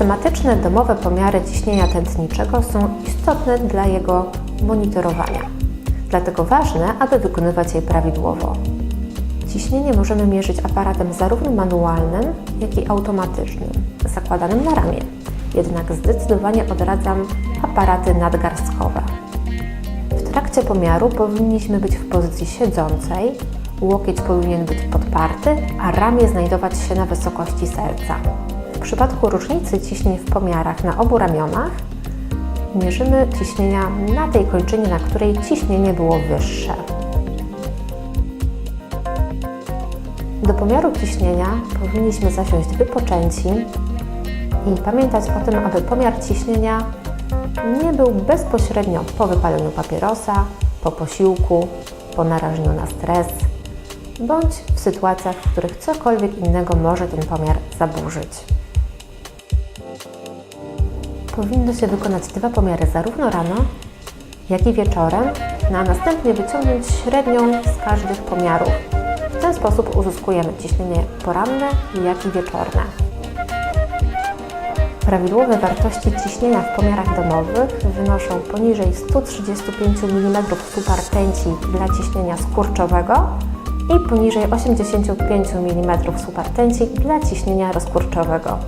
Systematyczne domowe pomiary ciśnienia tętniczego są istotne dla jego monitorowania. Dlatego ważne, aby wykonywać je prawidłowo. Ciśnienie możemy mierzyć aparatem zarówno manualnym, jak i automatycznym, zakładanym na ramię. Jednak zdecydowanie odradzam aparaty nadgarstkowe. W trakcie pomiaru powinniśmy być w pozycji siedzącej, łokieć powinien być podparty, a ramię znajdować się na wysokości serca. W przypadku różnicy ciśnień w pomiarach na obu ramionach mierzymy ciśnienia na tej kończynie, na której ciśnienie było wyższe. Do pomiaru ciśnienia powinniśmy zasiąść wypoczęci i pamiętać o tym, aby pomiar ciśnienia nie był bezpośrednio po wypaleniu papierosa, po posiłku, po narażeniu na stres, bądź w sytuacjach, w których cokolwiek innego może ten pomiar zaburzyć. Powinno się wykonać dwa pomiary zarówno rano, jak i wieczorem, no a następnie wyciągnąć średnią z każdych pomiarów. W ten sposób uzyskujemy ciśnienie poranne, jak i wieczorne. Prawidłowe wartości ciśnienia w pomiarach domowych wynoszą poniżej 135 mm supertęci dla ciśnienia skurczowego i poniżej 85 mm supertęci dla ciśnienia rozkurczowego.